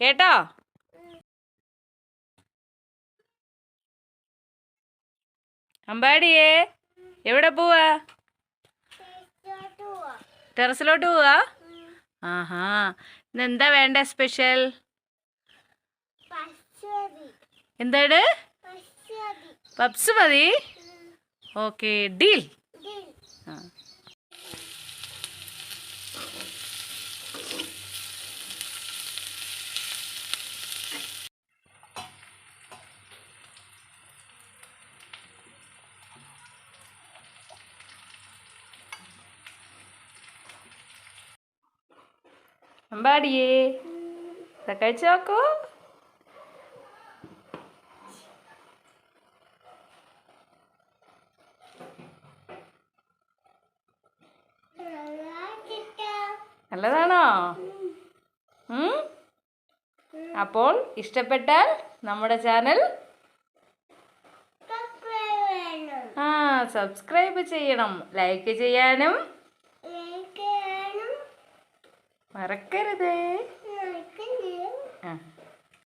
കേട്ടോ? അമ്പാടിയേ എവിടെ പോവാ? ടെറസിലോട്ട് പോവാ? ആഹാ ഇന്ന് എന്താ വേണ്ട സ്പെഷ്യൽ? എന്താണ്? പപ്സ് മതി? Okay deal. ആ. അമ്പാടിയേ. കഴിച്ചു നോക്കൂ. നല്ലതാണോ? അപ്പോൾ ഇഷ്ടപ്പെട്ടാൽ നമ്മുടെ ചാനൽ ആ സബ്സ്ക്രൈബ് ചെയ്യണം. ലൈക്ക് ചെയ്യാനും മറക്കരുത്.